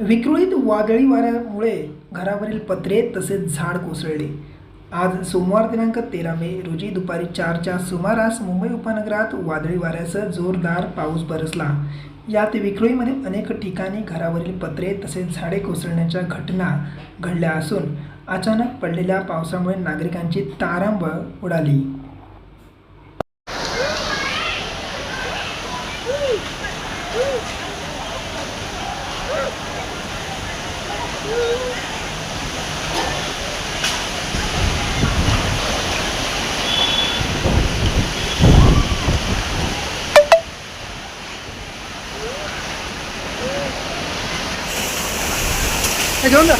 विक्रोळीत वादळी वाऱ्यामुळे घरावरील पत्रे तसेच झाड कोसळले. आज सोमवार दिनांक तेरा मे रोजी दुपारी चारच्या सुमारास मुंबई उपनगरात वादळी वाऱ्यासह जोरदार पाऊस बरसला. यात विक्रोळीमध्ये अनेक ठिकाणी घरावरील पत्रे तसेच झाडे कोसळण्याच्या घटना घडल्या असून अचानक पडलेल्या पावसामुळे नागरिकांची तारांबळ उडाली. Hey, gönder.